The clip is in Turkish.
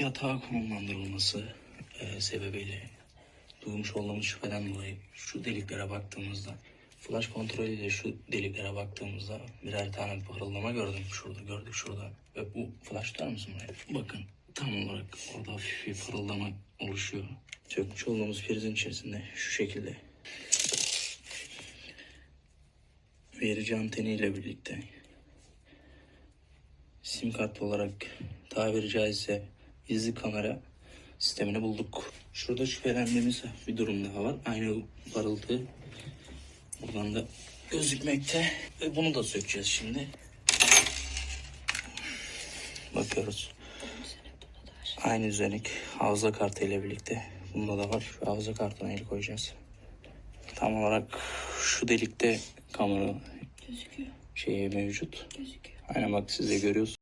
yatağa konumlandırılması e, sebebiyle duymuş olduğumuz şüpheden dolayı şu deliklere baktığımızda flash kontrolüyle şu deliklere baktığımızda birer tane parıldama gördüm şurada gördük şurada ve bu flash tutar mısın buraya? Bakın tam olarak orada hafif bir parıldama oluşuyor. Sökmüş olduğumuz prizin içerisinde şu şekilde verici anteniyle birlikte sim kart olarak tabiri caizse izli kamera sistemini bulduk. Şurada şüphelendiğimiz bir durum daha var. Aynı parıltı buradan da gözükmekte. Ve bunu da sökeceğiz şimdi. Bakıyoruz. Aynı düzenek hafıza kartı ile birlikte. Bunda da var. Şu hafıza kartına el koyacağız. Tam olarak şu delikte kamera Gözüküyor. şeyi mevcut. Gözüküyor. Aynen bak siz de görüyorsunuz.